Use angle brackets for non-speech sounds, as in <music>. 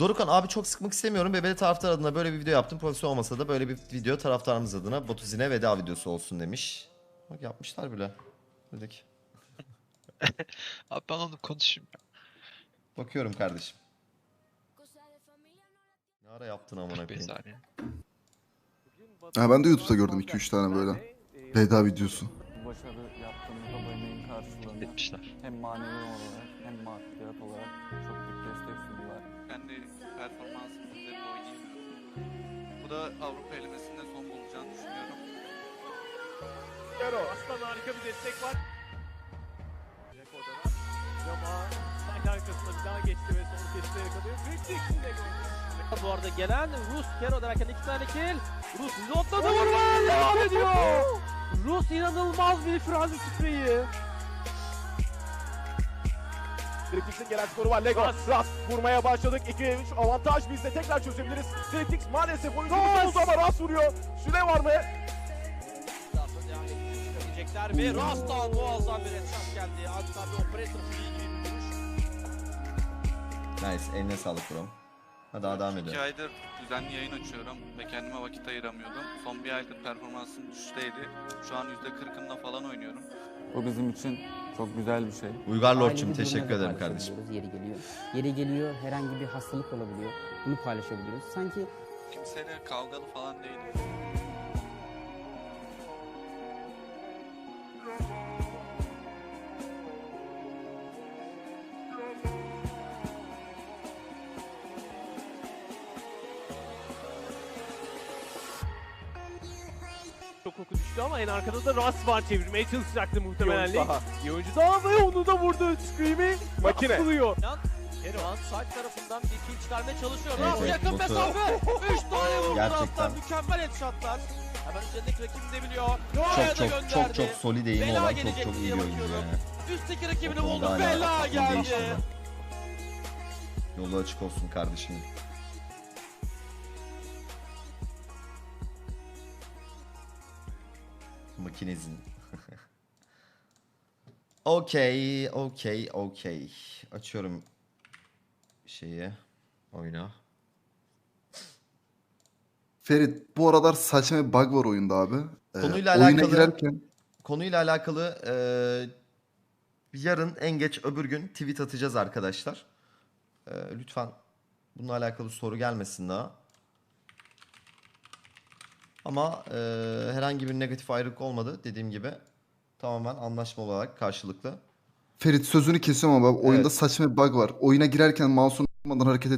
Dorukan abi çok sıkmak istemiyorum. Bebeli taraftar adına böyle bir video yaptım. Profesyonel olmasa da böyle bir video taraftarımız adına Botuzine veda videosu olsun demiş. Bak yapmışlar bile. Dedik. <laughs> Abi ben onu konuşayım. Bakıyorum kardeşim. Ne ara yaptın amına koyayım? saniye. Ha, ben de YouTube'da gördüm 2-3 tane böyle. Veda videosu. Etmişler. hem manevi olarak hem maddiyat olarak çok büyük destek sundular. kendi performansımın üzerinde oynayamıyorum. Bu da Avrupa elemesinde son bulacağını düşünüyorum. Yaro. Aslan harika bir destek var. Rekorda var. Cama sanki arkasında bir daha geçti ve son kesti yakalıyor. Büyük gol. Bu arada gelen Rus Kero derken iki tane kill. Rus notladı vurmaya devam ediyor. Rus inanılmaz bir frenzi spreyi. Triptix'in gelen skoru var. Lego. Ras vurmaya başladık. 2 3 avantaj bizde tekrar çözebiliriz. Triptix maalesef oyuncu oldu ama Ras vuruyor. Süre var mı? Çıkabilecekler ve Ras'tan muazzam bir headshot geldi. Adeta bir operator gibi bir vuruş. Nice. Eline sağlık bro. Hadi daha devam İki edelim. aydır düzenli yayın açıyorum ve kendime vakit ayıramıyordum. Son bir aydır performansım düşüşteydi. Şu an %40'ımla falan oynuyorum. Bu bizim için çok güzel bir şey. Uygar Lord'cum teşekkür ederim kardeşim. Yeri geliyor. Yeri geliyor herhangi bir hastalık olabiliyor. Bunu paylaşabiliyoruz. Sanki Kimseyle kavgalı falan değilim. Çok düştü ama en arkada da Ras var çevirmeye çalışacaktı muhtemelen. oyuncu daha. Bir oyuncu daha ve onu da vurdu. Scream'i Makine. buluyor. Erdoğan sağ tarafından bir kill çıkarmaya çalışıyor. Evet, Ras evet, yakın botu- mesafe. 3 tane vurdu Gerçekten. Ras'tan. Mükemmel headshotlar. Hemen üzerindeki rakibini de biliyor. Çok çok gönderdi. çok çok solid eğimi olan çok gelecek çok iyi bir oyuncu yani. Üstteki rakibini buldu. Bela geldi. Yolu açık olsun kardeşim. Makinezin. <laughs> Okey, okey, okey. Açıyorum şeyi, oyunu. Ferit bu aralar saçma bir bug var oyunda abi. Ee, Konuyla oyuna alakalı- girerken Konuyla alakalı eee, yarın en geç öbür gün tweet atacağız arkadaşlar. Eee, lütfen bununla alakalı soru gelmesin daha. Ama eee, herhangi bir negatif ayrılık olmadı dediğim gibi. Tamamen anlaşma olarak karşılıklı. Ferit sözünü kesiyorum ama bak, oyunda Evet. saçma bir bug var. Oyuna girerken mouse'un olmadan hareket